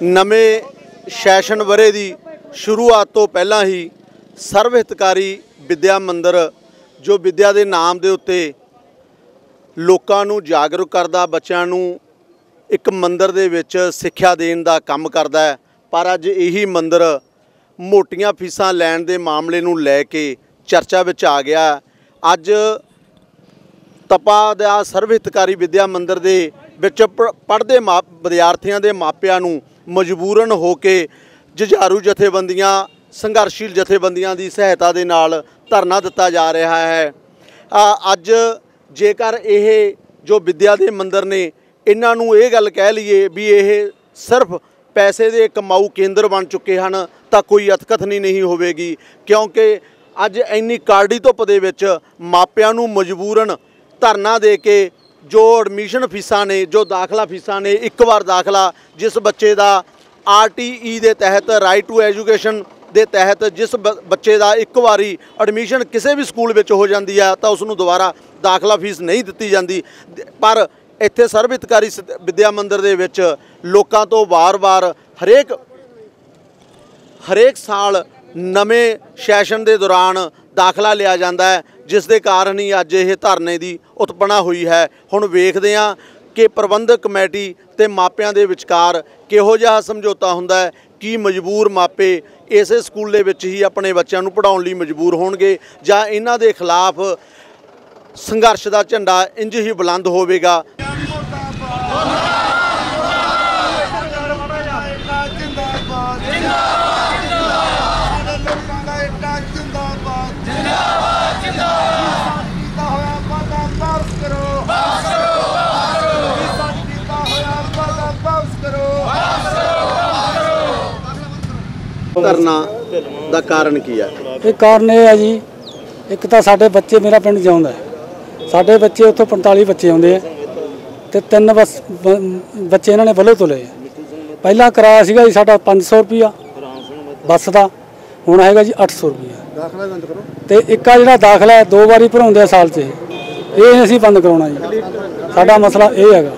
ਨਵੇਂ ਸੈਸ਼ਨ ਵਰੇ ਦੀ ਸ਼ੁਰੂਆਤ ਤੋਂ ਪਹਿਲਾਂ ਹੀ ਸਰਵ ਹਿਤਕਾਰੀ ਵਿਦਿਆ ਮੰਦਰ, ਜੋ ਵਿਦਿਆ ਦੇ ਨਾਮ ਦੇ ਉੱਤੇ ਲੋਕਾਂ ਨੂੰ ਜਾਗਰੂਕ ਕਰਦਾ, ਬੱਚਿਆਂ ਨੂੰ ਇੱਕ ਮੰਦਰ ਦੇ ਵਿੱਚ ਸਿੱਖਿਆ ਦੇਣ ਦਾ ਕੰਮ ਕਰਦਾ ਪਰ ਅੱਜ ਇਹੀ ਮੰਦਰ ਮੋਟੀਆਂ ਫੀਸਾਂ ਲੈਣ ਦੇ ਮਾਮਲੇ ਨੂੰ ਲੈ ਕੇ ਚਰਚਾ ਵਿੱਚ ਆ ਗਿਆ ਅੱਜ ਤਪਾ ਦਾ ਸਰਵ ਹਿਤਕਾਰੀ ਵਿਦਿਆ ਮੰਦਰ ਦੇ ਵਿੱਚ ਪੜ੍ਹਦੇ ਮਾ, ਵਿਦਿਆਰਥੀਆਂ ਦੇ ਮਾਪਿਆਂ ਨੂੰ ਮਜਬੂਰਨ ਹੋ ਕੇ ਜੁਝਾਰੂ ਜਥੇਬੰਦੀਆਂ, ਸੰਘਰਸ਼ੀਲ ਜਥੇਬੰਦੀਆਂ ਦੀ ਸਹਾਇਤਾ ਦੇ ਨਾਲ ਧਰਨਾ ਦਿੱਤਾ ਜਾ ਰਿਹਾ ਹੈ। ਅੱਜ ਜੇਕਰ ਇਹ ਜੋ ਵਿਦਿਆ ਦੇ ਮੰਦਰ ਨੇ, ਇਹਨਾਂ ਨੂੰ ਇਹ ਗੱਲ ਕਹਿ ਲਈਏ ਵੀ ਇਹ ਸਿਰਫ ਪੈਸੇ ਦੇ ਕਮਾਊ ਕੇਂਦਰ ਬਣ ਚੁੱਕੇ ਹਨ, ਤਾਂ ਕੋਈ ਅਤਕਥਨੀ ਨਹੀਂ ਹੋਵੇਗੀ, ਕਿਉਂਕਿ ਅੱਜ ਇੰਨੀ ਕਾਰਡੀ ਧੁੱਪ ਦੇ ਵਿੱਚ ਮਾਪਿਆਂ ਨੂੰ ਮਜਬੂਰਨ ਧਰਨਾ ਦੇ ਕੇ ਜੋ ਐਡਮਿਸ਼ਨ ਫੀਸਾਂ ਨੇ, ਜੋ ਦਾਖਲਾ ਫੀਸਾਂ ਨੇ, ਇੱਕ ਵਾਰ ਦਾਖਲਾ ਜਿਸ ਬੱਚੇ ਦਾ ਆਰਟੀਈ ਦੇ ਤਹਿਤ ਰਾਈਟ ਟੂ ਐਜੂਕੇਸ਼ਨ ਦੇ ਤਹਿਤ ਜਿਸ ਬ- ਬੱਚੇ ਦਾ ਇੱਕ ਵਾਰੀ ਐਡਮਿਸ਼ਨ ਕਿਸੇ ਵੀ ਸਕੂਲ ਵਿੱਚ ਹੋ ਜਾਂਦੀ ਹੈ ਤਾਂ ਉਸ ਨੂੰ ਦੁਬਾਰਾ ਦਾਖਲਾ ਫੀਸ ਨਹੀਂ ਦਿੱਤੀ ਜਾਂਦੀ। ਪਰ ਇੱਥੇ ਸਰਵ ਹਿਤਕਾਰੀ ਸਤ- ਵਿਦਿਆ ਮੰਦਿਰ ਦੇ ਵਿੱਚ ਲੋਕਾਂ ਤੋਂ ਵਾਰ-ਵਾਰ ਹਰੇਕ ਹਰੇਕ ਸਾਲ ਨਵੇਂ ਸੈਸ਼ਨ ਦੇ ਦੌਰਾਨ ਦਾਖਲਾ ਲਿਆ ਜਾਂਦਾ ਹੈ, ਜਿਸ ਦੇ ਕਾਰਨ ਹੀ ਅੱਜ ਇਹ ਧਰਨੇ ਦੀ ਉਤਪਨਾ ਹੋਈ ਹੈ। ਹੁਣ ਵੇਖਦੇ ਹਾਂ ਕਿ ਪ੍ਰਬੰਧਕ ਕਮੇਟੀ ਤੇ ਮਾਪਿਆਂ ਦੇ ਵਿਚਕਾਰ ਕਿਹੋ ਜਿਹਾ ਸਮਝੌਤਾ ਹੁੰਦਾ ਹੈ, ਕੀ ਮਜਬੂਰ ਮਾਪੇ ਇਸੇ ਸਕੂਲ ਦੇ ਵਿੱਚ ਹੀ ਆਪਣੇ ਬੱਚਿਆਂ ਨੂੰ ਪੜਾਉਣ ਲਈ ਮਜਬੂਰ ਹੋਣਗੇ ਜਾਂ ਇਹਨਾਂ ਦੇ ਖਿਲਾਫ ਸੰਘਰਸ਼ ਦਾ ਝੰਡਾ ਇੰਜ ਹੀ ਬੁਲੰਦ ਹੋਵੇਗਾ। ਧਰਨਾ ਦਾ ਕਾਰਨ ਕੀ ਹੈ ਇਹ ਕਾਰਨ ਇਹ ਹੈ ਜੀ ਇੱਕ ਤਾਂ ਸਾਡੇ ਬੱਚੇ ਮੇਰਾ ਪਿੰਡ ਜਾਉਂਦਾ ਸਾਡੇ ਬੱਚੇ ਉੱਥੋਂ 45 ਬੱਚੇ ਆਉਂਦੇ ਆ ਤੇ ਤਿੰਨ ਬਸ ਬੱਚੇ ਇਹਨਾਂ ਨੇ ਵੱਲੋਂ ਤੋਂ ਲਏ ਆ। ਪਹਿਲਾਂ ਕਿਰਾਇਆ ਸੀਗਾ ਜੀ ਸਾਡਾ 500 ਰੁਪਿਆ ਬੱਸ ਦਾ। ਹੁਣ ਹੈਗਾ ਜੀ 800 ਰੁਪਿਆ ਦਾਖਲਾ ਬੰਦ ਕਰੋ। ਤੇ ਇੱਕ ਆ ਜਿਹੜਾ ਦਾਖਲਾ ਹੈ ਦੋ ਵਾਰੀ ਭਰਾਉਂਦੇ ਆ ਸਾਲ 'ਚ ਇਹ। ਇਹ ਅਸੀਂ ਬੰਦ ਕਰਾਉਣਾ ਜੀ। ਸਾਡਾ ਮਸਲਾ ਇਹ ਹੈਗਾ।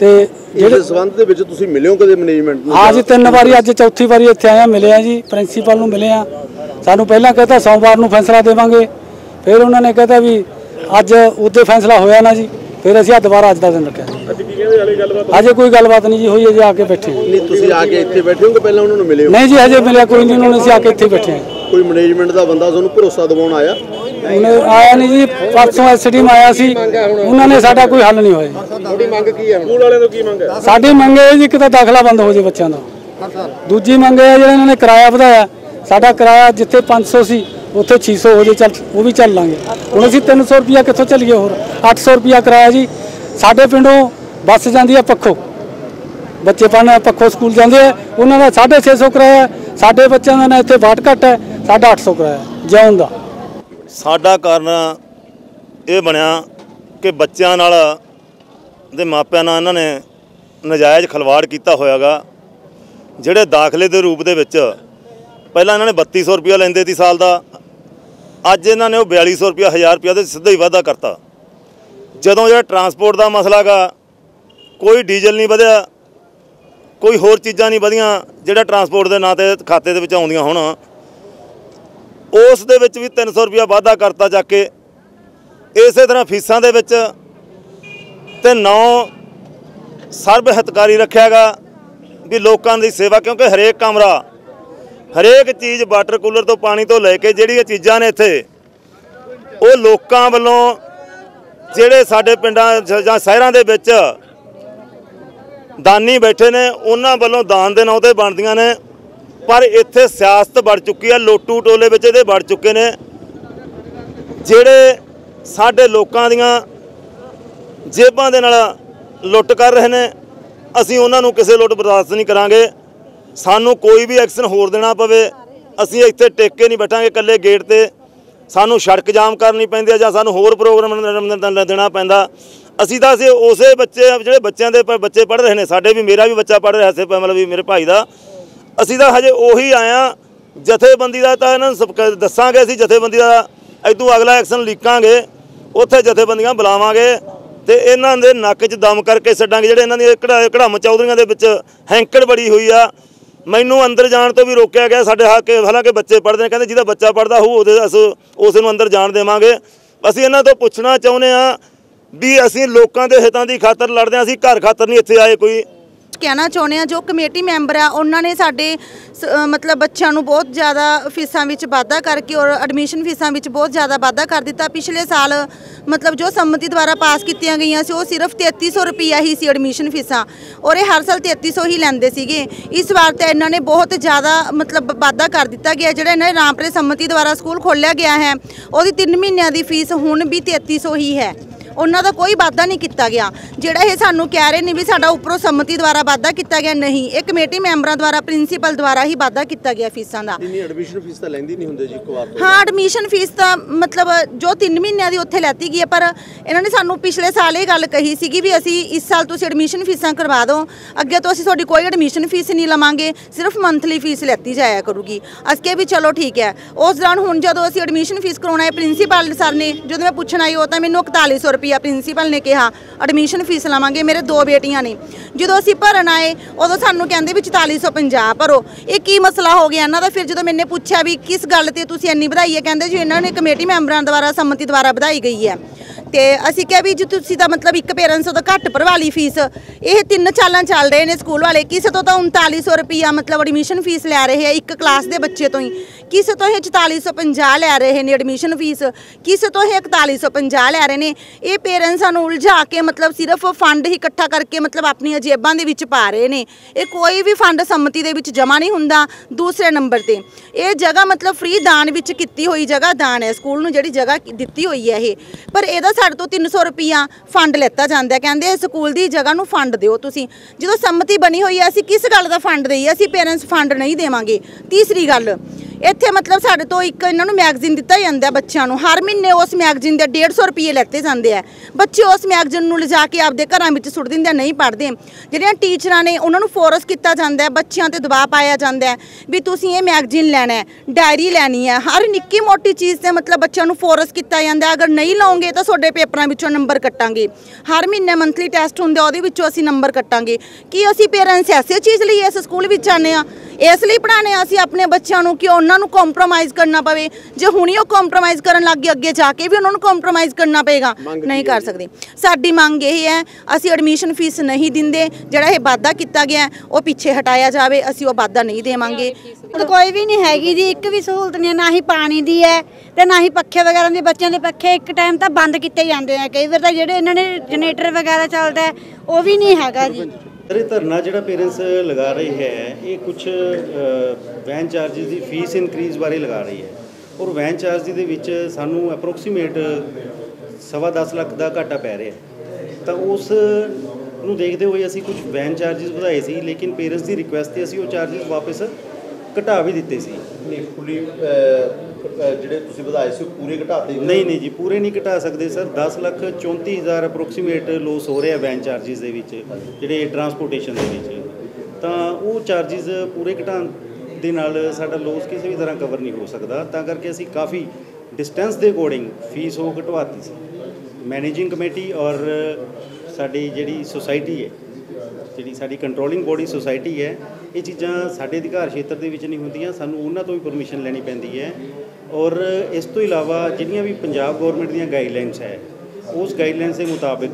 ਤੇ ਜਿਹੜੇ ਸਬੰਧ ਦੇ ਵਿੱਚ ਤੁਸੀਂ ਮਿਲਿਓ ਕਦੇ ਮੈਨੇਜਮੈਂਟ ਨੂੰ? ਹਾਂ ਜੀ ਤਿੰਨ ਵਾਰੀ ਅੱਜ ਚੌਥੀ ਵਾਰੀ ਇੱਥੇ ਆਇਆ ਮਿਲੇ ਆ ਜੀ ਪ੍ਰਿੰਸੀਪਲ ਨੂੰ ਮਿਲੇ ਆ ਸਾਨੂੰ ਪਹਿਲਾਂ ਕਹਿੰਦਾ ਸੋਮਵਾਰ ਨੂੰ ਫੈਸਲਾ ਦੇਵਾਂਗੇ। ਫਿਰ ਉਹਨਾਂ ਨੇ ਕਹਿੰਦਾ ਵੀ ਅੱਜ ਉਹਦੇ ਫੈਸਲਾ ਹੋਇਆ ਨਾ ਜੀ ਫਿਰ ਅਸੀਂ ਆ ਦੁਬਾਰਾ ਅੱਜ ਦਾ ਦਿਨ ਰੱਖਿਆ ਅਜੇ ਕੋਈ ਗੱਲਬਾਤ ਨਹੀਂ ਜੀ ਹੋਈ ਅਜੇ ਆ ਕੇ ਬੈਠੇ। ਨਹੀਂ ਤੁਸੀਂ ਆ ਕੇ ਇੱਥੇ ਬੈਠੇ ਹੋ ਕਿ ਪਹਿਲਾਂ ਉਹਨਾਂ ਨੂੰ ਮਿਲੇ ਹੋ? ਨਹੀਂ ਜੀ ਹਜੇ ਮਿਲਿਆ ਕੋਈ ਨਹੀਂ ਉਹਨਾਂ ਨੇ ਅਸੀਂ ਆ ਕੇ ਇੱਥੇ ਬੈਠੇ ਹਾਂ। ਕੋਈ ਮੈਨੇਜਮੈਂਟ ਦਾ ਬੰਦਾ ਤੁਹਾਨੂੰ ਭਰੋਸਾ ਦਿਵਾਉਣ ਆਇਆ? ਉਹਨੇ ਆਇਆ ਨਹੀਂ ਜੀ ਪਰਸੋਂ ਐਸਡੀਐਮ ਆਇਆ ਸੀ। ਉਹਨਾਂ ਨੇ ਸਾਡਾ ਕੋਈ ਹੱਲ ਨਹੀਂ ਹੋਇਆ। ਤੁਹਾਡੀ ਮੰਗ ਕੀ ਹੈ ਸਕੂਲ ਵਾਲਿਆਂ ਤੋਂ ਕੀ ਮੰਗ ਹੈ? ਸਾਡੀ ਮੰਗ ਇਹ ਜੀ ਕਿ ਤਾਂ ਦਾਖਲਾ ਬੰਦ ਹੋ ਜੇ ਬੱਚਿਆਂ ਦਾ। ਦੂਜੀ ਮੰਗ ਇਹ ਹੈ ਜਿਹੜਾ ਇਹਨਾਂ ਨੇ ਕਿਰਾਇਆ ਵਧਾਇਆ ਸਾਡਾ ਕਿਰਾਇਆ ਜਿੱਥੇ 500 ਸੀ ਉੱਥੇ 600 ਹੋ ਜੇ ਚੱਲ ਉਹ ਵੀ ਚੱਲ ਲਾਂਗੇ। ਹੁਣ ਅਸੀਂ 300 ਰੁਪਿਆ ਕਿੱਥੋਂ ਚੱਲੀਏ ਹੋਰ? 800 ਰੁਪਿਆ ਕਿਰਾਇਆ ਜੀ ਸਾਡੇ ਪਿੰਡੋਂ ਬੱਸ ਜਾਂਦੀ ਹੈ ਪੱਖੋ। ਬੱਚੇ ਪੜ੍ਹਨ ਪੱਖੋ ਸਕੂਲ ਜਾਂਦੇ ਆ ਉਹਨਾਂ ਦਾ 650 ਕਿਰਾਇਆ। ਸਾਡੇ ਬੱਚਿਆਂ ਦਾ ਨਾ ਇੱਥੇ ਬਾਟ ਘੱਟ ਹੈ ਸਾਡਾ 800 ਕਿਰਾਇਆ ਜਿਉਣ ਦਾ। ਸਾਡਾ ਕਾਰਨ ਇਹ ਬਣਿਆ ਕਿ ਬੱਚਿਆਂ ਨਾਲ ਦੇ ਮਾਪਿਆਂ ਨਾਲ ਇਹਨਾਂ ਨੇ ਨਜਾਇਜ਼ ਖਲਵਾੜ ਕੀਤਾ ਹੋਇਆਗਾ, ਜਿਹੜੇ ਦਾਖਲੇ ਦੇ ਰੂਪ ਦੇ ਵਿੱਚ ਪਹਿਲਾਂ ਇਹਨਾਂ ਨੇ 3200 ਰੁਪਇਆ ਲੈਂਦੇ ਸੀ ਸਾਲ ਦਾ, ਅੱਜ ਇਹਨਾਂ ਨੇ ਉਹ 4200 ਰੁਪਇਆ 1000 ਰੁਪਇਆ ਤੇ ਸਿੱਧਾ ਹੀ ਵਾਧਾ ਕਰਤਾ। ਜਦੋਂ ਜਿਹੜਾ ਟਰਾਂਸਪੋਰਟ ਦਾ ਮਸਲਾਗਾ ਕੋਈ ਡੀਜ਼ਲ ਨਹੀਂ ਵਧਿਆ, ਕੋਈ ਹੋਰ ਚੀਜ਼ਾਂ ਨਹੀਂ ਵਧੀਆਂ, ਜਿਹੜਾ ਟਰਾਂਸਪੋਰਟ ਦੇ ਨਾਂ ਤੇ ਖਾਤੇ ਦੇ ਵਿੱਚ ਆਉਂਦੀਆਂ ਹੁਣ ਉਸ ਦੇ ਵਿੱਚ ਵੀ 300 ਰੁਪਇਆ ਵਾਧਾ ਕਰਤਾ ਜਾ ਕੇ। ਇਸੇ ਤਰ੍ਹਾਂ ਫੀਸਾਂ ਦੇ ਵਿੱਚ ਤੇ ਨੌ ਸਰਬ ਹਿਤਕਾਰੀ ਰੱਖਿਆਗਾ ਵੀ ਲੋਕਾਂ ਦੀ ਸੇਵਾ, ਕਿਉਂਕਿ ਹਰੇਕ ਕਮਰਾ, ਹਰੇਕ ਚੀਜ਼ ਵਾਟਰ ਕੂਲਰ ਤੋਂ ਪਾਣੀ ਤੋਂ ਲੈ ਕੇ ਜਿਹੜੀਆਂ ਚੀਜ਼ਾਂ ਨੇ ਇੱਥੇ, ਉਹ ਲੋਕਾਂ ਵੱਲੋਂ ਜਿਹੜੇ ਸਾਡੇ ਪਿੰਡਾਂ ਜਾਂ ਸ਼ਹਿਰਾਂ ਦੇ ਵਿੱਚ ਦਾਨੀ ਬੈਠੇ ਨੇ, ਉਹਨਾਂ ਵੱਲੋਂ ਦਾਨ ਦੇ ਨਾਂ ਤੇ ਬਣਦੀਆਂ ਨੇ। ਪਰ ਇੱਥੇ ਸਿਆਸਤ ਵੜ ਚੁੱਕੀ ਹੈ ਲੋਟੂ ਟੋਲੇ ਵਿੱਚ ਇਹਦੇ ਵੜ ਚੁੱਕੇ ਨੇ। ਜਿਹੜੇ ਸਾਡੇ ਲੋਕਾਂ ਦੀਆਂ ਜੇਬਾਂ ਦੇ ਨਾਲ ਲੁੱਟ ਕਰ ਰਹੇ ਨੇ, ਅਸੀਂ ਉਹਨਾਂ ਨੂੰ ਕਿਸੇ ਲੁੱਟ ਬਰਦਾਸ਼ਤ ਨਹੀਂ ਕਰਾਂਗੇ। ਸਾਨੂੰ ਕੋਈ ਵੀ ਐਕਸ਼ਨ ਹੋਰ ਦੇਣਾ ਪਵੇ, ਅਸੀਂ ਇੱਥੇ ਟਿਕ ਕੇ ਨਹੀਂ ਬੈਠਾਂਗੇ ਇਕੱਲੇ ਗੇਟ ਤੇ। ਸਾਨੂੰ ਸੜਕ ਜਾਮ ਕਰਨੀ ਪੈਂਦੀ ਹੈ ਜਾਂ ਸਾਨੂੰ ਹੋਰ ਪ੍ਰੋਗਰਾਮ ਦੇਣਾ ਪੈਂਦਾ। ਅਸੀਂ ਤਾਂ ਅਸੀਂ ਉਸੇ ਬੱਚੇ ਜਿਹੜੇ ਬੱਚਿਆਂ ਦੇ ਪ- ਬੱਚੇ ਪੜ੍ਹ ਰਹੇ ਨੇ, ਸਾਡੇ ਵੀ, ਮੇਰਾ ਵੀ ਬੱਚਾ ਪੜ੍ਹ ਰਿਹਾ ਸੀ ਮਤਲਬ ਵੀ, ਮੇਰੇ ਭਾਈ ਦਾ। ਅਸੀਂ ਤਾਂ ਹਜੇ ਉਹੀ ਆਇਆ ਜਥੇਬੰਦੀ ਦਾ ਤਾਂ ਇਹਨਾਂ ਨੂੰ ਸਭ ਦੱਸਾਂਗੇ ਅਸੀਂ, ਜਥੇਬੰਦੀ ਦਾ ਇਦੋਂ ਅਗਲਾ ਐਕਸ਼ਨ ਲਿਖਾਂਗੇ ਉੱਥੇ ਜਥੇਬੰਦੀਆਂ ਬੁਲਾਵਾਂਗੇ ਤੇ ਇਹਨਾਂ ਦੇ ਨੱਕ 'ਚ ਦਮ ਕਰਕੇ ਛੱਡਾਂਗੇ। ਜਿਹੜੇ ਇਹਨਾਂ ਦੀਆਂ ਕੜਾ ਕੜਾਮ ਚੌਧਰੀਆਂ ਦੇ ਵਿੱਚ ਹੈਂਕੜ ਬੜੀ ਹੋਈ ਆ। ਮੈਨੂੰ ਅੰਦਰ ਜਾਣ ਤੋਂ ਵੀ ਰੋਕਿਆ ਗਿਆ। ਸਾਡੇ ਹੱਕ ਹਾਲਾਂਕਿ ਬੱਚੇ ਪੜ੍ਹਦੇ ਨੇ, ਕਹਿੰਦੇ ਜਿਹਦਾ ਬੱਚਾ ਪੜਦਾ ਹੋਊ, ਉਹਦੇ ਅਸ ਉਸ ਨੂੰ ਅੰਦਰ ਜਾਣ ਦੇਵਾਂਗੇ। ਅਸੀਂ ਇਹਨਾਂ ਤੋਂ ਪੁੱਛਣਾ ਚਾਹੁੰਦੇ ਆ ਵੀ ਅਸੀਂ ਲੋਕਾਂ ਦੇ ਹਿੱਤਾਂ ਦੀ ਖਾਤਰ ਲੜਦੇ ਹਾਂ। ਅਸੀਂ ਘਰ ਖਾਤਰ ਨਹੀਂ ਇੱਥੇ ਆਏ ਕੋਈ। ਕਹਿਣਾ ਚਾਹੁੰਦੇ ਆ ਜੋ ਕਮੇਟੀ ਮੈਂਬਰ ਆ, ਉਹਨਾਂ ਨੇ ਸਾਡੇ ਸ- ਮਤਲਬ ਬੱਚਿਆਂ ਨੂੰ ਬਹੁਤ ਜ਼ਿਆਦਾ ਫੀਸਾਂ ਵਿੱਚ ਵਾਧਾ ਕਰਕੇ ਔਰ ਐਡਮਿਸ਼ਨ ਫੀਸਾਂ ਵਿੱਚ ਬਹੁਤ ਜ਼ਿਆਦਾ ਵਾਧਾ ਕਰ ਦਿੱਤਾ। ਪਿਛਲੇ ਸਾਲ ਮਤਲਬ ਜੋ ਸੰਮਤੀ ਦੁਆਰਾ ਪਾਸ ਕੀਤੀਆਂ ਗਈਆਂ ਸੀ, ਉਹ ਸਿਰਫ 3300 ਰੁਪਈਆ ਹੀ ਸੀ ਐਡਮਿਸ਼ਨ ਫੀਸਾਂ ਔਰ ਇਹ ਹਰ ਸਾਲ 3300 ਹੀ ਲੈਂਦੇ ਸੀਗੇ। ਇਸ ਵਾਰ ਤਾਂ ਇਹਨਾਂ ਨੇ ਬਹੁਤ ਜ਼ਿਆਦਾ ਮਤਲਬ ਵਾਧਾ ਕਰ ਦਿੱਤਾ ਗਿਆ, ਜਿਹੜਾ ਇਹਨਾਂ ਨੇ ਰਾਮਪੁਰੇ ਸੰਮਤੀ ਦੁਆਰਾ ਸਕੂਲ ਖੋਲ੍ਹਿਆ ਗਿਆ ਹੈ, ਉਹਦੀ 3 ਮਹੀਨਿਆਂ ਦੀ ਫੀਸ ਹੁਣ ਵੀ 3300 ਹੀ ਹੈ। ਉਹਨਾਂ ਦਾ ਕੋਈ ਵਾਅਦਾ ਨਹੀਂ ਕੀਤਾ ਗਿਆ। ਜਿਹੜਾ ਇਹ ਸਾਨੂੰ ਕਹਿ ਰਹੇ ਨੇ ਵੀ ਸਾਡਾ ਉੱਪਰੋਂ ਸੰਮਤੀ ਦੁਆਰਾ ਵਾਅਦਾ ਕੀਤਾ ਗਿਆ ਨਹੀਂ ਇਹ ਕਮੇਟੀ ਮੈਂਬਰਾਂ ਦੁਆਰਾ ਪ੍ਰਿੰਸੀਪਲ ਦੁਆਰਾ ਹੀ ਵਾਅਦਾ ਕੀਤਾ ਗਿਆ ਫੀਸਾਂ ਦਾ। ਇੰਨੀ ਐਡਮਿਸ਼ਨ ਫੀਸ ਤਾਂ ਲੈਂਦੀ ਨਹੀਂ ਹੁੰਦੇ ਜੀ ਇੱਕ ਵਾਰ ਹਾਂ ਐਡਮਿਸ਼ਨ ਫੀਸ ਤਾਂ ਮਤਲਬ ਜੋ 3 ਮਹੀਨਿਆਂ ਦੀ ਉੱਥੇ ਲੈਤੀ ਗਈ ਹੈ ਪਰ ਇਹਨਾਂ ਨੇ ਸਾਨੂੰ ਪਿਛਲੇ ਸਾਲ ਇਹ ਗੱਲ ਕਹੀ ਸੀਗੀ ਵੀ ਅਸੀਂ ਇਸ ਸਾਲ ਤੁਸੀਂ ਐਡਮਿਸ਼ਨ ਫੀਸਾਂ ਕਰਵਾ ਦਿਓ। ਅੱਗੇ ਤੋਂ ਅਸੀਂ ਤੁਹਾਡੀ ਕੋਈ ਐਡਮਿਸ਼ਨ ਫੀਸ ਨਹੀਂ ਲਵਾਂਗੇ ਸਿਰਫ ਮੰਥਲੀ ਫੀਸ ਲੈਤੀ ਜਾਇਆ ਕਰੂਗੀ। ਅਸੀਂ ਕਿਹਾ ਵੀ ਚਲੋ ਠੀਕ ਹੈ। ਉਸ ਦੌਰਾਨ ਹੁਣ ਜਦੋਂ ਅਸੀਂ ਐਡਮਿਸ਼ਨ ਫੀਸ ਕਰਾਉਣਾ ਹੈ ਪ੍ਰਿੰਸੀਪਲ ਸਰ ਨੇ ਜਦੋਂ ਮੈਂ ਪੁੱਛਣ ਆਈ ਉਹ ਤਾਂ ਮੈਨੂੰ 4100 ਰੁਪਿਆ ਪ੍ਰਿੰਸੀਪਲ ਨੇ ਕਿਹਾ ਐਡਮਿਸ਼ਨ ਫੀਸ ਲਵਾਂਗੇ, ਮੇਰੇ ਦੋ ਬੇਟੀਆਂ ਨੇ। ਜਦੋਂ ਅਸੀਂ ਭਰਨ ਆਏ, ਉਦੋਂ ਸਾਨੂੰ ਕਹਿੰਦੇ ਵੀ 4450 ਭਰੋ। ਇਹ ਕੀ ਮਸਲਾ ਹੋ ਗਿਆ? ਇਹਨਾਂ ਦਾ ਫਿਰ ਜਦੋਂ ਮੈਨੇ ਪੁੱਛਿਆ ਵੀ ਕਿਸ ਗੱਲ ਤੇ ਤੁਸੀਂ ਇੰਨੀ ਵਧਾਈ ਹੈ, ਕਹਿੰਦੇ ਜੀ ਇਹਨਾਂ ਨੇ ਕਮੇਟੀ ਮੈਂਬਰਾਂ ਦੁਆਰਾ, ਸੰਮਤੀ ਦੁਆਰਾ ਵਧਾਈ ਗਈ ਹੈ। ਤੇ ਅਸੀਂ ਕਿਹਾ ਵੀ ਜੇ ਤੁਸੀਂ ਤਾਂ ਮਤਲਬ ਇੱਕ ਪੇਰੈਂਟਸ ਤੋਂ ਘੱਟ ਭਰਵਾ ਲਈ ਫੀਸ ਇਹ ਤਿੰਨ ਚਾਲਾਂ ਚੱਲ ਰਹੇ ਨੇ ਸਕੂਲ ਵਾਲੇ, ਕਿਸੇ ਤੋਂ ਤਾਂ 3900 ਰੁਪਿਆ ਮਤਲਬ ਐਡਮਿਸ਼ਨ ਫੀਸ ਲੈ ਰਹੇ ਆ ਇੱਕ ਕਲਾਸ ਦੇ ਬੱਚੇ ਤੋਂ ਹੀ। ਕਿਸੇ ਤੋਂ ਇਹ 4450 ਲੈ ਰਹੇ ਨੇ ਐਡਮਿਸ਼ਨ ਫੀਸ ਕਿਸੇ ਤੋਂ ਇਹ 4150 ਲੈ ਰਹੇ ਨੇ? ਇਹ ਪੇਰੈਂਟਸਾਂ ਨੂੰ ਉਲਝਾ ਕੇ ਮਤਲਬ ਸਿਰਫ ਫੰਡ ਹੀ ਇਕੱਠਾ ਕਰਕੇ ਮਤਲਬ ਆਪਣੀਆਂ ਜੇਬਾਂ ਦੇ ਵਿੱਚ ਪਾ ਰਹੇ ਨੇ। ਇਹ ਕੋਈ ਵੀ ਫੰਡ ਸੰਮਤੀ ਦੇ ਵਿੱਚ ਜਮ੍ਹਾਂ ਨਹੀਂ ਹੁੰਦਾ ਦੂਸਰੇ ਨੰਬਰ ਤੇ। ਇਹ ਜਗ੍ਹਾ ਮਤਲਬ ਫ੍ਰੀ ਦਾਨ ਵਿੱਚ ਕੀਤੀ ਹੋਈ ਜਗ੍ਹਾ ਦਾਨ ਹੈ। ਸਕੂਲ ਨੂੰ ਜਿਹੜੀ ਜਗ੍ਹਾ ਦਿੱਤੀ ਹੋਈ ਹੈ ਇਹ। ਪਰ ਇਹਦਾ ਸਾਡੇ ਤੋਂ 300 ਰੁਪਈਆ ਫੰਡ ਲੈਤਾ ਜਾਂਦਾ ਕਹਿੰਦੇ ਸਕੂਲ ਦੀ ਜਗ੍ਹਾ ਨੂੰ ਫੰਡ ਦਿਓ ਤੁਸੀਂ। ਜਦੋਂ ਸੰਮਤੀ ਬਣੀ ਹੋਈ ਹੈ, ਅਸੀਂ ਕਿਸ ਗੱਲ ਦਾ ਫੰਡ ਦਈਏ? ਅਸੀਂ ਪੇਰੈਂਟਸ ਫੰਡ ਨਹੀਂ ਦੇਵਾਂਗੇ। ਤੀਸਰੀ ਗੱਲ ਇੱਥੇ ਮਤਲਬ ਸਾਡੇ ਤੋਂ ਇੱਕ ਇਹਨਾਂ ਨੂੰ ਮੈਗਜ਼ੀਨ ਦਿੱਤਾ ਜਾਂਦਾ ਬੱਚਿਆਂ ਨੂੰ। ਹਰ ਮਹੀਨੇ ਉਸ ਮੈਗਜ਼ੀਨ ਦੇ 150 ਰੁਪਏ ਲੈਤੇ ਜਾਂਦੇ ਆ। ਬੱਚੇ ਉਸ ਮੈਗਜ਼ੀਨ ਨੂੰ ਲਿਜਾ ਕੇ ਆਪਦੇ ਘਰਾਂ ਵਿੱਚ ਸੁੱਟ ਦਿੰਦੇ ਨਹੀਂ ਪੜ੍ਹਦੇ। ਜਿਹੜੀਆਂ ਟੀਚਰਾਂ ਨੇ ਉਹਨਾਂ ਨੂੰ ਫੋਰਸ ਕੀਤਾ ਜਾਂਦਾ ਹੈ ਬੱਚਿਆਂ ਤੇ ਦਬਾਅ ਪਾਇਆ ਜਾਂਦਾ ਹੈ ਵੀ ਤੁਸੀਂ ਇਹ ਮੈਗਜ਼ੀਨ ਲੈਣਾ ਹੈ ਡਾਇਰੀ ਲੈਣੀ ਹੈ। ਹਰ ਨਿੱਕੀ ਮੋਟੀ ਚੀਜ਼ ਤੇ ਮਤਲਬ ਬੱਚਿਆਂ ਨੂੰ ਫੋਰਸ ਕੀਤਾ ਜਾਂਦਾ ਅਗਰ ਨਹੀਂ ਲਾਓਗੇ ਤਾਂ ਤੁਹਾਡੇ ਪੇਪਰਾਂ ਵਿੱਚੋਂ ਨੰਬਰ ਕੱਟਾਂਗੇ। ਹਰ ਮਹੀਨੇ ਮੰਥਲੀ ਟੈਸਟ ਹੁੰਦੇ ਆ, ਉਹਦੇ ਵਿੱਚੋਂ ਅਸੀਂ ਨੰਬਰ ਕੱਟਾਂਗੇ। ਕੀ ਅਸੀਂ ਪੇਰੈਂਟਸ ਐਸੇ ਚੀਜ਼ ਲਈ ਇਸ ਸਕੂਲ ਵਿੱਚ ਆਨੇ ਆ ਇਸ ਲਈ ਪੜਾਣੇ ਆ ਅਸੀਂ ਆਪਣੇ ਬੱਚਿਆਂ ਨੂੰ ਕਿ ਉਹਨਾਂ ਨੂੰ ਕੰਪਰੋਮਾਈਜ਼ ਕਰਨਾ ਪਵੇ। ਜੇ ਹੁਣੀ ਉਹ ਕੰਪਰੋਮਾਈਜ਼ ਕਰਨ ਲੱਗ ਗਏ ਅੱਗੇ ਜਾ ਕੇ ਵੀ ਉਹਨਾਂ ਨੂੰ ਕੰਪਰੋਮਾਈਜ਼ ਕਰਨਾ ਪਏਗਾ ਨਹੀਂ ਕਰ ਸਕਦੇ। ਸਾਡੀ ਮੰਗ ਇਹ ਹੈ ਅਸੀਂ ਐਡਮਿਸ਼ਨ ਫੀਸ ਨਹੀਂ ਦਿੰਦੇ ਜਿਹੜਾ ਇਹ ਵਾਅਦਾ ਕੀਤਾ ਗਿਆ ਉਹ ਪਿੱਛੇ ਹਟਾਇਆ ਜਾਵੇ ਅਸੀਂ ਉਹ ਵਾਅਦਾ ਨਹੀਂ ਦੇਵਾਂਗੇ। ਕੋਈ ਵੀ ਨਹੀਂ ਹੈਗੀ ਜੀ ਇੱਕ ਵੀ ਸਹੂਲਤ ਨਹੀਂ ਹੈ, ਨਾ ਹੀ ਪਾਣੀ ਦੀ ਹੈ ਤੇ ਨਾ ਹੀ ਪੱਖੇ ਵਗੈਰਾ ਦੇ ਬੱਚਿਆਂ ਦੇ ਪੱਖੇ ਇੱਕ ਟਾਈਮ ਤਾਂ ਬੰਦ ਕੀਤੇ ਜਾਂਦੇ ਆ। ਕਈ ਵਾਰ ਤਾਂ ਜਿਹੜੇ ਇਹਨਾਂ ਨੇ ਜਨਰੇਟਰ ਵਗੈਰਾ ਚੱਲਦਾ ਉਹ ਵੀ ਨਹੀਂ ਹੈਗਾ ਜੀ। ਇਹ ਧਰਨਾ ਜਿਹੜਾ ਪੇਰੈਂਟਸ ਲਗਾ ਰਹੇ ਹੈ, ਇਹ ਕੁਝ ਵੈਨ ਚਾਰजेस ਦੀ ਫੀਸ ਇਨਕਰੀਜ਼ ਬਾਰੇ ਲਗਾ ਰਹੀ ਹੈ। ਔਰ ਵੈਨ ਚਾਰਜ ਦੇ ਵਿੱਚ ਸਾਨੂੰ ਅਪਰੋਕਸੀਮੇਟ ਸਵਾ 10 ਲੱਖ ਦਾ ਘਾਟਾ ਪੈ ਰਿਹਾ ਤਾਂ ਉਸ ਨੂੰ ਦੇਖਦੇ ਹੋਏ ਅਸੀਂ ਕੁਝ ਵੈਨ ਚਾਰजेस ਵਧਾਏ ਸੀ, ਲੇਕਿਨ ਪੇਰੈਂਟਸ ਦੀ ਰਿਕੁਐਸਟ ਤੇ ਅਸੀਂ ਉਹ ਚਾਰजेस ਵਾਪਸ ਘਟਾ ਵੀ ਦਿੱਤੇ ਸੀ। ਨਹੀਂ ਫੁਲੀ ਜਿਹੜੇ ਤੁਸੀਂ ਵਧਾਏ ਸੀ ਪੂਰੇ ਘਟਾਤੇ ਨਹੀਂ ਨਹੀਂ ਜੀ, ਪੂਰੇ ਨਹੀਂ ਘਟਾ ਸਕਦੇ, ਸਰ। 10 ਲੱਖ 34000 ਅਪਰੋਕਸੀਮੇਟ ਲੋਸ ਹੋ ਰਿਹਾ ਵੈਨ ਚਾਰजेस ਦੇ ਵਿੱਚ, ਜਿਹੜੇ ਟਰਾਂਸਪੋਰਟੇਸ਼ਨ ਦੇ ਵਿੱਚ। ਤਾਂ ਉਹ ਚਾਰजेस ਪੂਰੇ ਘਟਾਉਣ ਦੇ ਨਾਲ ਸਾਡਾ ਲੋਸ ਕਿਸੇ ਵੀ ਤਰ੍ਹਾਂ ਕਵਰ ਨਹੀਂ ਹੋ ਸਕਦਾ। ਤਾਂ ਕਰਕੇ ਅਸੀਂ ਕਾਫੀ ਡਿਸਟੈਂਸ ਦੇ ਅਕੋਰਡਿੰਗ ਫੀਸ ਉਹ ਘਟਵਾਤੀ ਸੀ। ਮੈਨੇਜਿੰਗ ਕਮੇਟੀ ਔਰ ਸਾਡੀ ਜਿਹੜੀ ਸੁਸਾਇਟੀ ਹੈ, ਜਿਹੜੀ ਸਾਡੀ ਕੰਟਰੋਲਿੰਗ ਬੋਡੀ ਸੋਸਾਇਟੀ ਹੈ, ਇਹ ਚੀਜ਼ਾਂ ਸਾਡੇ ਅਧਿਕਾਰ ਖੇਤਰ ਦੇ ਵਿੱਚ ਨਹੀਂ ਹੁੰਦੀਆਂ। ਸਾਨੂੰ ਉਹਨਾਂ ਤੋਂ ਵੀ ਪਰਮਿਸ਼ਨ ਲੈਣੀ ਪੈਂਦੀ ਹੈ ਔਰ ਇਸ ਤੋਂ ਇਲਾਵਾ ਜਿਹੜੀਆਂ ਵੀ ਪੰਜਾਬ ਗਵਰਨਮੈਂਟ ਦੀਆਂ ਗਾਈਡਲਾਈਨਸ ਹੈ, ਉਸ ਗਾਈਡਲਾਈਨਸ ਦੇ ਮੁਤਾਬਿਕ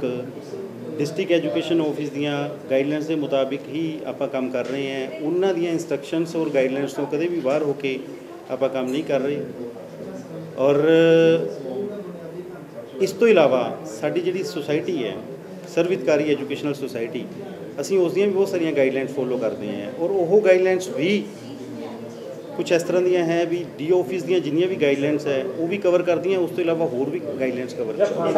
ਡਿਸਟ੍ਰਿਕਟ ਐਜੂਕੇਸ਼ਨ ਆਫਿਸ ਦੀਆਂ ਗਾਈਡਲਾਈਨਸ ਦੇ ਮੁਤਾਬਿਕ ਹੀ ਆਪਾਂ ਕੰਮ ਕਰ ਰਹੇ ਹਾਂ। ਉਹਨਾਂ ਦੀਆਂ ਇਨਸਟਰਕਸ਼ਨਸ ਔਰ ਗਾਈਡਲਾਈਨਸ ਤੋਂ ਕਦੇ ਵੀ ਬਾਹਰ ਹੋ ਕੇ ਆਪਾਂ ਕੰਮ ਨਹੀਂ ਕਰ ਰਹੇ। ਔਰ ਇਸ ਤੋਂ ਇਲਾਵਾ ਸਾਡੀ ਜਿਹੜੀ ਸੁਸਾਇਟੀ ਹੈ, ਸਰਵਿਤਕਾਰੀ ਐਜੂਕੇਸ਼ਨਲ ਸੁਸਾਇਟੀ ਅਸੀਂ ਉਸ ਦੀਆਂ ਵੀ ਬਹੁਤ ਸਾਰੀਆਂ ਗਾਈਡਲਾਈਨਸ ਫੋਲੋ ਕਰਦੇ ਹਾਂ। ਔਰ ਉਹ ਗਾਈਡਲਾਈਨਸ ਵੀ ਕੁਝ ਇਸ ਤਰ੍ਹਾਂ ਦੀਆਂ ਹੈ ਵੀ ਡੀ ਆਫਿਸ ਦੀਆਂ ਜਿੰਨੀਆਂ ਵੀ ਗਾਈਡਲਾਈਨਸ ਹੈ ਉਹ ਵੀ ਕਵਰ ਕਰਦੀਆਂ ਉਸ ਤੋਂ ਇਲਾਵਾ ਹੋਰ ਵੀ ਗਾਈਡਲਾਈਨਸ ਕਵਰ ਕਰਦੀਆਂ।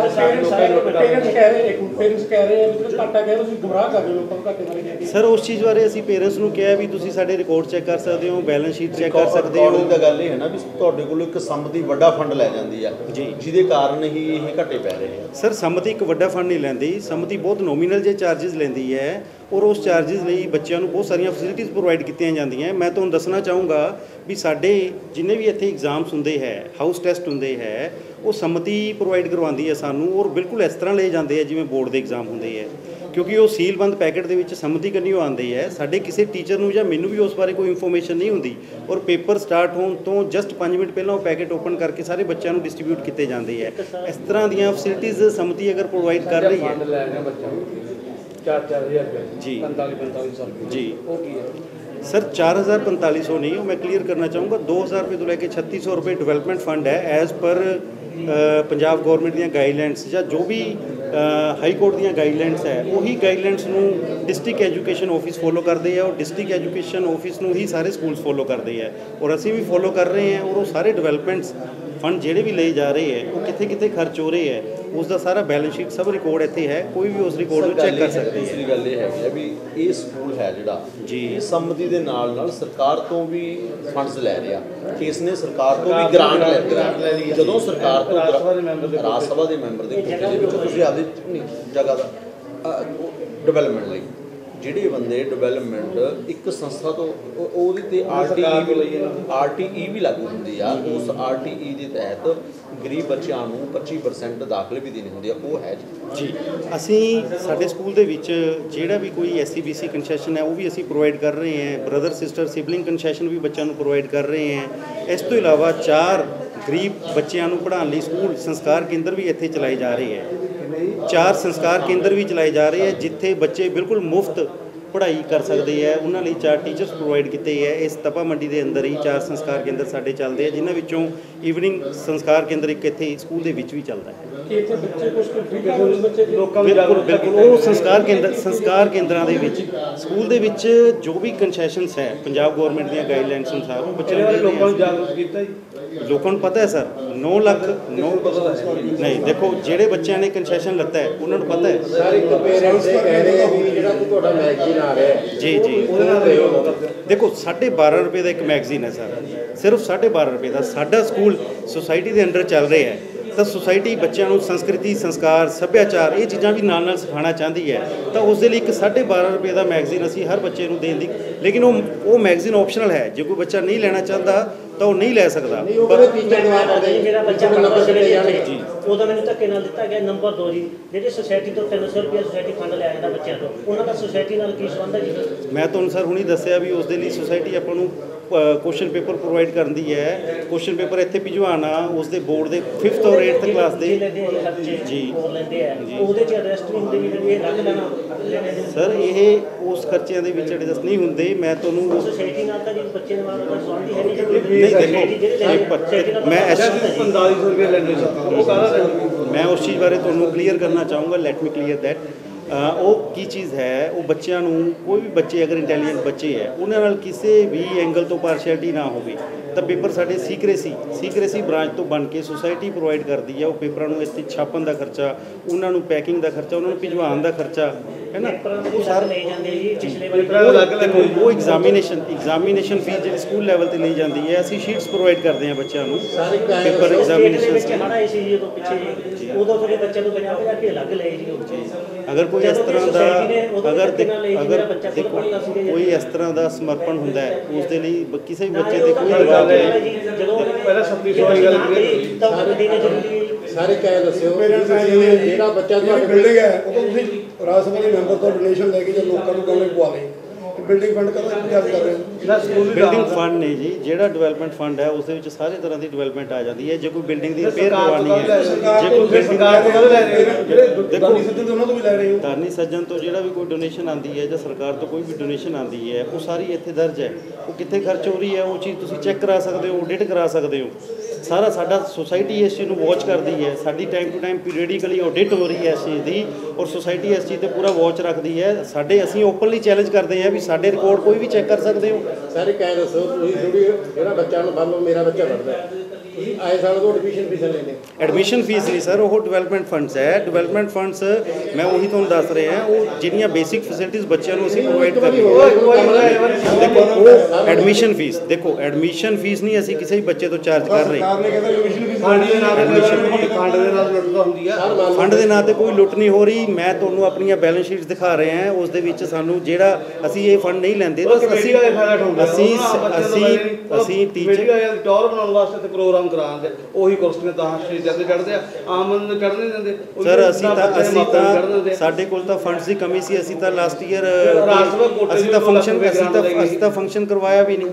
ਪੇਰੈਂਟਸ ਕਹਿ ਰਹੇ ਇੱਕ ਪੇਰੈਂਟਸ ਕਹਿ ਰਹੇ ਆ ਵੀ ਘਾਟਾ ਕਹਿ ਰਹੇ ਤੁਸੀਂ ਗੁੰਮਰਾਹ ਕਰ ਰਹੇ ਹੋ ਲੋਕਾਂ ਨੂੰ ਘਾਟੇ ਬਾਰੇ ਕਹਿ ਕੇ। ਸਰ ਉਸ ਚੀਜ਼ ਬਾਰੇ ਅਸੀਂ ਪੇਰੈਂਟਸ ਨੂੰ ਕਿਹਾ ਵੀ ਤੁਸੀਂ ਸਾਡੇ ਰਿਕਾਰਡ ਚੈੱਕ ਕਰ ਸਕਦੇ ਹੋ ਬੈਲੈਂਸ ਸ਼ੀਟ ਚੈੱਕ ਕਰ ਸਕਦੇ ਹੋ। ਤਾਂ ਗੱਲ ਇਹ ਹੈ ਨਾ ਵੀ ਤੁਹਾਡੇ ਕੋਲ ਇੱਕ ਸੰਮਤੀ ਵੱਡਾ ਫੰਡ ਲੈ ਜਾਂਦੀ ਆ ਜੀ। ਜਿਹਦੇ ਕਾਰਨ ਹੀ ਇਹ ਘਟੇ ਪੈ ਰਹੇ ਆ। ਸਰ ਸੰਮਤੀ ਇੱਕ ਵੱਡਾ ਫੰਡ ਨਹੀਂ ਲੈਂਦੀ ਸੰਮਤੀ ਬਹੁਤ ਨੋਮੀਨਲ ਜੇ ਚਾਰजेस ਲੈਂਦੀ ਹੈ। ਔਰ ਉਸ ਚਾਰजेस ਲਈ ਬੱਚਿਆਂ ਨੂੰ ਬਹੁਤ ਸਾਰੀਆਂ ਫੈਸਿਲਿਟੀਆਂ ਪ੍ਰੋਵਾਈਡ ਕੀਤੀਆਂ ਜਾਂਦੀਆਂ। ਮੈਂ ਤੁਹਾਨੂੰ ਦੱਸਣਾ ਚਾਹੂੰਗਾ ਵੀ ਸਾਡੇ ਜਿੰਨੇ ਵੀ ਇੱਥੇ ਐਗਜ਼ਾਮਸ ਹੁੰਦੇ ਹੈ ਹਾਊਸ ਟੈਸਟ ਹੁੰਦੇ ਹੈ ਉਹ ਸੰਮਤੀ ਪ੍ਰੋਵਾਈਡ ਕਰਵਾਉਂਦੀ ਹੈ ਸਾਨੂੰ ਔਰ ਬਿਲਕੁਲ ਇਸ ਤਰ੍ਹਾਂ ਲਏ ਜਾਂਦੇ ਆ ਜਿਵੇਂ ਬੋਰਡ ਦੇ ਐਗਜ਼ਾਮ ਹੁੰਦੇ ਹੈ। ਕਿਉਂਕਿ ਉਹ ਸੀਲਬੰਦ ਪੈਕੇਟ ਦੇ ਵਿੱਚ ਸੰਮਤੀ ਕਰਨੀ ਉਹ ਆਉਂਦੇ ਹੈ। ਸਾਡੇ ਕਿਸੇ ਟੀਚਰ ਨੂੰ ਜਾਂ ਮੈਨੂੰ ਵੀ ਉਸ ਬਾਰੇ ਕੋਈ ਇਨਫੋਰਮੇਸ਼ਨ ਨਹੀਂ ਹੁੰਦੀ ਔਰ ਪੇਪਰ ਸਟਾਰਟ ਹੋਣ ਤੋਂ ਜਸਟ 5 ਮਿੰਟ ਪਹਿਲਾਂ ਉਹ ਪੈਕੇਟ ਓਪਨ ਕਰਕੇ ਸਾਰੇ ਬੱਚਿਆਂ ਨੂੰ ਡਿਸਟ੍ਰੀਬਿਊਟ ਕੀਤੇ ਜਾਂਦੇ ਹੈ। ਇਸ ਤਰ੍ਹਾਂ ਦੀਆਂ ਫੈਸਿਲਿਟੀਆਂ ਸੰਮਤੀ ਅਗਰ ਪ੍ਰੋਵਾਈਡ ਕਰ ਰਹੀ ਹੈ। 4-4000 ਰੁਪਏ। ਜੀ। 45-4500 ਰੁਪਏ। ਜੀ। ਉਹ ਕੀ ਹੈ? ਸਰ 4500 ਨਹੀਂ ਉਹ ਮੈਂ ਕਲੀਅਰ ਕਰਨਾ ਚਾਹੂੰਗਾ। 2000 ਰੁਪਏ ਤੋਂ ਲੈ ਕੇ 3600 ਰੁਪਏ ਡਿਵੈਲਪਮੈਂਟ ਫੰਡ ਹੈ ਐਜ਼ ਪਰ ਪੰਜਾਬ ਗਵਰਨਮੈਂਟ ਦੀਆਂ ਗਾਈਡਲਾਈਨਸ ਜਾਂ ਜੋ ਵੀ ਹਾਈ ਕੋਰਟ ਦੀਆਂ ਗਾਈਡਲਾਈਨਸ ਹੈ ਉਹੀ ਗਾਈਡਲਾਈਨਸ ਨੂੰ ਡਿਸਟ੍ਰਿਕਟ ਐਜੂਕੇਸ਼ਨ ਆਫਿਸ ਫੋਲੋ ਕਰਦੇ ਆ ਔਰ ਡਿਸਟ੍ਰਿਕਟ ਐਜੂਕੇਸ਼ਨ ਆਫਿਸ ਨੂੰ ਹੀ ਸਾਰੇ ਸਕੂਲਸ ਫੋਲੋ ਕਰਦੇ ਆ। ਔਰ ਅਸੀਂ ਵੀ ਫੋਲੋ ਕਰ ਰਹੇ ਹਾਂ ਔਰ ਉਹ ਸਾਰੇ ਡਿਵੈਲਪਮੈਂਟਸ ਫੰਡ ਜਿਹੜੇ ਵੀ ਲਏ ਜਾ ਰਹੇ ਹੈ ਉਹ ਕਿੱਥੇ ਕਿੱਥੇ ਖਰਚ ਹੋ ਰਹੇ ਹੈ ਉਸ ਦਾ ਸਾਰਾ ਬੈਲੈਂਸ ਸ਼ੀਟ ਸਭ ਰਿਕਾਰਡ ਇੱਥੇ ਹੈ ਕੋਈ ਵੀ ਉਸ ਰਿਕਾਰਡ ਨੂੰ ਚੈੱਕ ਕਰ ਸਕਦਾ ਹੈ। ਦੂਸਰੀ ਗੱਲ ਇਹ ਹੈਗੀ ਆ ਵੀ ਇਹ ਸਕੂਲ ਹੈ ਜਿਹੜਾ ਜੀ। ਇਹ ਸੰਮਤੀ ਦੇ ਨਾਲ ਨਾਲ ਸਰਕਾਰ ਤੋਂ ਵੀ ਫੰਡਸ ਲੈ ਰਿਹਾ ਇਸ ਨੇ ਸਰਕਾਰ ਤੋਂ ਵੀ ਗ੍ਰਾਂਟ ਲੈ ਰਿਹਾ ਜਦੋਂ ਸਰਕਾਰ ਤੋਂ ਰਾਜ ਸਭਾ ਦੇ ਮੈਂਬਰ ਦੇ ਰਾਜ ਸਭਾ ਦੇ ਮੈਂਬਰ ਦੇ ਕੋਟੇ ਦੇ ਵਿੱਚ ਤੁਸੀਂ ਆਪਦੀ ਜਗ੍ਹਾ ਦਾ ਡਿਵੈਲਪਮੈਂਟ ਲਈ। ਜਿਹੜੇ ਬੰਦੇ ਡਿਵੈਲਪਮੈਂਟ ਇੱਕ ਸੰਸਥਾ ਤੋਂ ਉਹ- ਉਹਦੇ ਤੇ ਆਰਟੀਈ ਆਰਟੀਈ ਵੀ ਲਾਗੂ ਹੁੰਦੀ ਆ। ਉਸ ਆਰਟੀਈ ਦੇ ਤਹਿਤ ਗਰੀਬ ਬੱਚਿਆਂ ਨੂੰ 25% ਦਾਖਲੇ ਵੀ ਦੇਣੇ ਹੁੰਦੇ ਆ। ਉਹ ਹੈ ਜੀ। ਜੀ। ਅਸੀਂ ਸਾਡੇ ਸਕੂਲ ਦੇ ਵਿੱਚ ਜਿਹੜਾ ਵੀ ਕੋਈ ਐਸਸੀਬੀਸੀ ਕਨਸੈਸ਼ਨ ਹੈ ਉਹ ਵੀ ਅਸੀਂ ਪ੍ਰੋਵਾਈਡ ਕਰ ਰਹੇ ਹਾਂ। ਬ੍ਰਦਰ ਸਿਸਟਰ ਸਿਬਲਿੰਗ ਕਨਸੈਸ਼ਨ ਵੀ ਬੱਚਿਆਂ ਨੂੰ ਪ੍ਰੋਵਾਈਡ ਕਰ ਰਹੇ ਹਾਂ। ਇਸ ਤੋਂ ਇਲਾਵਾ ਚਾਰ ਗਰੀਬ ਬੱਚਿਆਂ ਨੂੰ ਪੜ੍ਹਾਉਣ ਲਈ ਸਕੂਲ ਸੰਸਕਾਰ ਕੇਂਦਰ ਵੀ ਇੱਥੇ ਚਲਾਏ ਜਾ ਰਹੇ ਹੈ। ਚਾਰ ਸੰਸਕਾਰ ਕੇਂਦਰ ਵੀ ਚਲਾਏ ਜਾ ਰਹੇ ਹੈ ਜਿੱਥੇ ਬੱਚੇ ਬਿਲਕੁਲ ਮੁਫਤ ਪੜ੍ਹਾਈ ਕਰ ਸਕਦੇ ਹੈ। ਉਹਨਾਂ ਲਈ ਚਾਰ ਟੀਚਰਸ ਪ੍ਰੋਵਾਈਡ ਕੀਤੇ ਹੈ। ਇਸ ਤਪਾ ਮੰਡੀ ਦੇ ਅੰਦਰ ਹੀ ਚਾਰ ਸੰਸਕਾਰ ਕੇਂਦਰ ਸਾਡੇ ਚੱਲਦੇ ਆ ਜਿਨ੍ਹਾਂ ਵਿੱਚੋਂ ਈਵਨਿੰਗ ਸੰਸਕਾਰ ਕੇਂਦਰ ਇੱਕ ਇੱਥੇ ਸਕੂਲ ਦੇ ਵਿੱਚ ਵੀ ਚੱਲਦਾ ਹੈ। ਕਿ ਇੱਥੇ ਬੱਚੇ ਕੁਝ ਕੰਟਰੀਬਿਊਸ਼ਨ ਬੱਚੇ ਲੋਕਾਂ ਬਿਲਕੁਲ ਬਿਲਕੁਲ। ਉਹ ਸੰਸਕਾਰ ਕੇਂਦਰ ਸੰਸਕਾਰ ਕੇਂਦਰਾਂ ਦੇ ਵਿੱਚ ਸਕੂਲ ਦੇ ਵਿੱਚ ਜੋ ਵੀ ਕਨਸੈਸ਼ਨਸ ਹੈ ਪੰਜਾਬ ਗਵਰਨਮੈਂਟ ਦੀਆਂ ਗਾਈਡਲਾਈਨਸ ਅਨੁਸਾਰ ਉਹ ਬੱਚਿਆਂ ਨੂੰ ਦੇ ਲੋਕਾਂ ਨੂੰ। ਜਾਗਰੂਕ ਕੀਤਾ ਜੀ। ਲੋਕਾਂ ਨੂੰ ਪਤਾ ਹੈ ਸਰ 9 ਲੱਖ 9 ਨਹੀਂ ਦੇਖੋ ਜਿਹੜੇ ਬੱਚਿਆਂ ਨੇ ਕਨਸੈਸ਼ਨ ਲੱਤਾ ਹੈ ਉਹਨਾਂ ਨੂੰ ਪਤਾ ਹੈ। ਸਰ ਇੱਕ ਪੇਰੈਂਟਸ ਕਹਿ ਰਹੇ ਆ ਵੀ ਜਿਹੜਾ ਤੁਹਾਡਾ ਮੈਗਜ਼ੀਨ ਆ ਰਿਹਾ ਹੈ ਜੀ ਜੀ। ਦੇਖੋ 12.5 ਰੁਪਏ ਦਾ ਇੱਕ ਮੈਗਜ਼ੀਨ ਹੈ ਸਰ। ਸਿਰਫ 12.5 ਰੁਪਏ ਦਾ ਸਾਡਾ ਸਕੂਲ ਸੁਸਾਇਟੀ ਦੇ ਅੰਡਰ ਚੱਲ ਰਿਹਾ ਹੈ। ਤਾਂ ਸੁਸਾਇਟੀ ਬੱਚਿਆਂ ਨੂੰ ਸੰਸਕ੍ਰਿਤੀ ਸੰਸਕਾਰ ਸੱਭਿਆਚਾਰ ਇਹ ਚੀਜ਼ਾਂ ਵੀ ਨਾਲ ਨਾਲ ਸਿਖਾਉਣਾ ਚਾਹੁੰਦੀ ਹੈ। ਤਾਂ ਉਸ ਦੇ ਲਈ ਇੱਕ 12.5 ਰੁਪਏ ਦਾ ਮੈਗਜ਼ੀਨ ਅਸੀਂ ਹਰ ਬੱਚੇ ਨੂੰ ਦੇਣ ਦੀ ਲੇਕਿਨ ਉਹ ਉਹ ਮੈਗਜ਼ੀਨ ਆਪਸ਼ਨਲ ਹੈ। ਜੇ ਕੋਈ ਬੱਚਾ ਨਹੀਂ ਲੈਣਾ ਚਾਹੁੰਦਾ ਤਾਂ ਉਹ ਨਹੀਂ ਲੈ ਸਕਦਾ। ਕਹਿੰਦੇ ਟੀਚਰ ਦਵਾ ਕਰਦੇ ਮੇਰਾ ਬੱਚਾ ਨੰਬਰ ਕਿਤੇ ਸੀ ਜਾਣਗੇ ਉਹਦਾ ਮੈਨੂੰ ਧੱਕੇ ਨਾਲ ਦਿੱਤਾ ਗਿਆ ਨੰਬਰ 2 ਜੀ। ਜਿਹੜੇ ਸੁਸਾਇਟੀ ਤੋਂ 300 ਰੁਪਏ ਸੁਸਾਇਟੀ ਫੰਡ ਲਿਆ ਜਾਂਦਾ ਬੱਚਿਆਂ ਤੋਂ ਉਹਨਾਂ ਦਾ ਸੁਸਾਇਟੀ ਨਾਲ ਕੀ ਸੰਬੰਧ ਹੈ ਜੀ? ਮੈਂ ਤੁਹਾਨੂੰ ਸਰ ਹੁਣੀ ਦੱਸਿਆ ਵੀ ਉਸ ਦੇ ਲਈ ਸੁਸਾਇਟੀ ਆਪਾਂ ਨੂੰ ਕੁਐਸਚਨ ਪੇਪਰ ਪ੍ਰੋਵਾਈਡ ਕਰਦੀ ਹੈ। ਕੁਐਸਚਨ ਪੇਪਰ ਇੱਥੇ ਭਿਜਵਾਉਣਾ ਉਸ ਦੇ ਬੋਰਡ ਦੇ 5th ਔਰ 8th ਕਲਾਸ ਦੇ। ਜੀ। ਉਹਦੇ ਚ ਅਰੈਸਟ ਨਹੀਂ ਹੁੰਦੇ ਵੀ ਜਿਹੜੀ ਇਹ ਲੱਗ ਲੈਣਾ। ਸਰ ਇਹ ਉਸ ਖਰਚਿਆਂ ਦੇ ਵਿੱਚ ਐਡਜਸਟ ਨਹੀਂ ਹੁੰਦੇ। ਮੈਂ ਤੁਹਾਨੂੰ ਸੁਸਾਇਟੀ ਨਾਲ ਤਾਂ ਜੀ ਬੱਚੇ ਦੇ ਨਾਲ ਦਾ ਸੰਬੰਧ ਹੀ ਹੈ ਨਹੀਂ ਨਹੀਂ ਦੇਖੋ ਮੈਂ ਐਸ 4500 ਰੁਪਏ ਲੈਣੇ ਸਰ ਉਹ ਕਾਹਦਾ ਮੈਂ ਉਸ ਚੀਜ਼ ਬਾਰੇ ਤੁਹਾਨੂੰ ਕਲੀਅਰ ਕਰਨਾ ਚਾਹੂੰਗਾ। ਲੈਟ ਮੀ ਕਲੀਅਰ ਦੈਟ ਉਹ ਕੀ ਚੀਜ਼ ਹੈ? ਉਹ ਬੱਚਿਆਂ ਨੂੰ ਕੋਈ ਵੀ ਬੱਚੇ ਅਗਰ ਇੰਟੈਲੀਜੈਂਟ ਬੱਚੇ ਹੈ, ਉਹਨਾਂ ਨਾਲ ਕਿਸੇ ਵੀ ਐਂਗਲ ਤੋਂ ਪਾਰਸ਼ੈਲਿਟੀ ਨਾ ਹੋਵੇ, ਤਾਂ ਪੇਪਰ ਸਾਡੇ ਸੀਕ੍ਰੇਸੀ ਸੀਕ੍ਰੇਸੀ ਬ੍ਰਾਂਚ ਤੋਂ ਬਣ ਕੇ ਸੁਸਾਇਟੀ ਪ੍ਰੋਵਾਈਡ ਕਰਦੀ ਹੈ। ਉਹ ਪੇਪਰਾਂ ਨੂੰ ਇੱਥੇ ਛਾਪਣ ਦਾ ਖਰਚਾ, ਉਹਨਾਂ ਨੂੰ ਪੈਕਿੰਗ ਦਾ ਖਰਚਾ, ਉਹਨਾਂ ਨੂੰ ਭਿਜਵਾਉਣ ਦਾ ਖਰਚਾ ਹੈ ਨਾ ਉਹ ਸਾਰਾ ਲੈ ਜਾਂਦੇ ਜੀ ਪਿਛਲੇ ਵਾਰੀ ਦੇਖੋ ਉਹ ਐਗਜ਼ਾਮੀਨੇਸ਼ਨ ਐਗਜ਼ਾਮੀਨੇਸ਼ਨ ਫੀਸ ਜਿਹੜੀ ਸਕੂਲ ਲੈਵਲ ਤੇ ਲਈ ਜਾਂਦੀ ਹੈ ਅਸੀਂ ਸ਼ੀਟਸ ਪ੍ਰੋਵਾਈਡ ਕਰਦੇ ਹਾਂ ਬੱਚਿਆਂ ਨੂੰ ਪੇਪਰ ਵਿੱਚ ਐਗਜ਼ਾਮੀਨੇਸ਼ਨ ਹੜਾ ਸੀ ਜੀ ਉਦੋਂ ਪਿੱਛੇ ਉਦੋਂ ਤੁਹਾਡੇ ਬੱਚੇ ਨੂੰ 50 50 ਰੁਪਏ ਲੱਗ ਲਏ ਜੀ ਅਗਰ ਕੋਈ ਇਸ ਤਰ੍ਹਾਂ ਦਾ ਅਗਰ ਲਈ ਜੀ, ਅਗਰ ਜੀ। ਕੋਈ ਇਸ ਤਰ੍ਹਾਂ ਦਾ ਸਮਰਪਣ ਹੁੰਦਾ ਹੈ ਉਸ ਦੇ ਲਈ ਕਿਸੇ ਵੀ ਬੱਚੇ ਤੇ ਕੋਈ ਹੈ ਨਹੀਂ। ਜੀ ਜਦੋਂ ਪਹਿਲਾਂ 3700 ਦੀ ਗੱਲ ਕਰੀਏ। ਤਾਂ ਉਹ ਦੇਣੇ ਜ਼ਰੂਰੀ ਜੀ। ਸਾਰੇ ਕਹਿ ਦੱਸਿਓ ਜਿਹੜਾ ਬੱਚਾ ਤੁਹਾਡੇ ਕੋਲ ਬਿਲਡਿੰਗ ਹੈ ਉਹ ਤਾਂ ਤੁਸੀਂ ਰਾਜ ਸਭਾ ਦੇ ਮੈਂਬਰ ਤੋਂ ਡੋਨੇਸ਼ਨ ਲੈ ਕੇ ਜਾਂ ਲੋਕਾਂ ਨੂੰ ਕਹੋਗੇ ਪਵਾ ਲਈ ਬਿਲਡਿੰਗ ਫੰਡ ਕਦੋਂ ਇੰਤਜ਼ਾਰ ਕਰ ਰਹੇ ਹੋ। ਬਿਲਡਿੰਗ ਫੰਡ ਨੇ ਜੀ ਜਿਹੜਾ ਡਿਵੈਲਪਮੈਂਟ ਫੰਡ ਹੈ ਉਸ ਦੇ ਵਿੱਚ ਸਾਰੇ ਤਰ੍ਹਾਂ ਦੀ ਡਿਵੈਲਪਮੈਂਟ ਆ ਜਾਂਦੀ ਹੈ। ਜੇ ਕੋਈ ਬਿਲਡਿੰਗ ਦੀ ਰਿਪੇਅਰ ਕਰਵਾਉਣੀ ਹੈ ਜੇ ਕੋਈ ਬਿਲਡਿੰਗ ਸਰਕਾਰ ਤੋਂ ਕਦੋਂ ਲੈ ਰਹੇ ਹੋ। ਜਿਹੜੇ ਦਾਨੀ ਸਿੱਧੇ ਤੋਂ ਉਹਨਾਂ ਤੋਂ ਵੀ ਲੈ ਰਹੇ ਹੋ। ਦਾਨੀ ਸੱਜਣ ਤੋਂ ਜਿਹੜਾ ਵੀ ਕੋਈ ਡੋਨੇਸ਼ਨ ਆਂਦੀ ਹੈ ਜਾਂ ਸਰਕਾਰ ਤੋਂ ਕੋਈ ਵੀ ਡੋਨੇਸ਼ਨ ਆਂਦੀ ਹੈ ਉਹ ਸਾਰੀ ਇੱਥੇ ਦਰਜ ਹੈ। ਉਹ ਕਿੱਥੇ ਖਰਚ ਹੋ ਰਹੀ ਹੈ ਉਹ ਚੀਜ਼ ਤੁਸੀਂ ਚੈੱਕ ਕਰਾ ਸਕਦੇ ਹੋ ਆਡਿਟ ਕਰਾ ਸਕਦੇ ਹੋ। ਸਾਰਾ ਸਾਡਾ ਸੋਸਾਇਟੀ ਇਸ ਚੀਜ਼ ਨੂੰ ਵਾਚ ਕਰਦੀ ਹੈ। ਸਾਡੀ time to time periodically audit ਹੋ ਰਹੀ ਹੈ ਇਸ ਚੀਜ਼ ਦੀ ਔਰ ਸੁਸਾਇਟੀ ਇਸ ਚੀਜ਼ ਤੇ ਪੂਰਾ ਵਾਚ ਰੱਖਦੀ ਹੈ। ਸਾਡੇ ਅਸੀਂ ਓਪਨਲੀ ਚੈਲੰਜ ਕਰਦੇ ਹਾਂ ਵੀ ਸਾਡੇ ਰਿਕਾਰਡ ਕੋਈ ਵੀ ਚੈੱਕ ਕਰ ਸਕਦੇ ਹੋ। ਸਾਰੇ ਕਹਿ ਦੱਸੋ, ਤੁਸੀਂ ਥੋੜੀ ਜਿਹੜਾ ਬੱਚਾ ਨੂੰ ਮੰਨ ਮੇਰਾ ਬੱਚਾ ਪੜਦਾ ਤੁਸੀਂ ਆਏ ਸਾਲ ਤੋਂ ਐਡਮਿਸ਼ਨ ਫੀਸ ਲੈਂਦੇ ਐਡਮਿਸ਼ਨ ਫੀਸ ਨਹੀਂ ਸਰ ਉਹ ਡਿਵੈਲਪਮੈਂਟ ਫੰਡਸ ਹੈ। ਡਿਵੈਲਪਮੈਂਟ ਫੰਡਸ ਮੈਂ ਉਹੀ ਤੁਹਾਨੂੰ ਦੱਸ ਰਿਹਾ ਉਹ ਜਿਹੜੀਆਂ ਬੇਸਿਕ ਫੈਸਿਲਿਟੀਜ਼ ਬੱਚਿਆਂ ਨੂੰ ਅਸੀਂ ਪ੍ਰੋਵਾਈਡ ਕਰ ਰਹੇ ਹਾਂ। ਦੇਖੋ ਉਹ ਐਡਮਿਸ਼ਨ ਫੀਸ ਦੇਖੋ ਐਡਮਿਸ਼ਨ ਫੀਸ ਨਹੀਂ ਅਸੀਂ ਕਿਸੇ ਵੀ ਬੱਚੇ ਤੋਂ ਚਾਰਜ ਕਰ ਰਹੇ। ਫੀਸ ਹੈ ਐਡਮਿਸ਼ਨ ਫੰਡ ਦੇ ਨਾਲ ਲੁੱਟ ਤਾਂ ਹੁੰਦੀ ਆ। ਫੰਡ ਦੇ ਨਾਂ ਤੇ ਕੋਈ ਲੁੱਟ ਨਹੀਂ ਹੋ ਰਹੀ। ਮੈਂ ਤੁਹਾਨੂੰ ਆਪਣੀਆਂ ਬੈਲੈਂਸ ਸ਼ੀਟਸ ਦਿਖਾ ਰਹੇ ਹਾਂ। ਉਸ ਦੇ ਵਿੱਚ ਸਾਨੂੰ ਜਿਹੜਾ ਅਸੀਂ ਇਹ ਫੰਡ ਨਹੀਂ ਲੈਂਦੇ। ਅਸੀਂ ਅਸੀਂ ਅਸੀਂ ਕਮੇਟੀ ਟੀਚਰ ਟੌਰ ਬਣਾਉਣ ਵਾਸਤੇ ਤੇ ਪ੍ਰੋਗਰਾਮ ਕਰਾਉਂਦੇ ਉਹੀ ਕੁਰਸੀਆਂ ਤਾਂ ਸਟੇਜਾਂ ਤੇ ਚੜ੍ਹਦੇ ਆ। ਆਮ ਬੰਦੇ ਨੂੰ ਚੜ੍ਹਨ ਨਹੀਂ ਦਿੰਦੇ। ਸਰ ਅਸੀਂ ਤਾਂ ਅਸੀਂ ਤਾਂ। ਸਾਡੇ ਕੋਲ ਤਾਂ ਫੰਡਸ ਦੀ ਕਮੀ ਸੀ। ਅਸੀਂ ਤਾਂ ਲਾਸਟ ਈਅਰ ਅਸੀਂ ਤਾਂ ਫੰਕਸ਼ਨ ਅਸੀਂ ਤਾਂ। ਅਸੀਂ ਤਾਂ ਫੰਕਸ਼ਨ ਕਰਵਾਇਆ ਵੀ ਨਹੀਂ।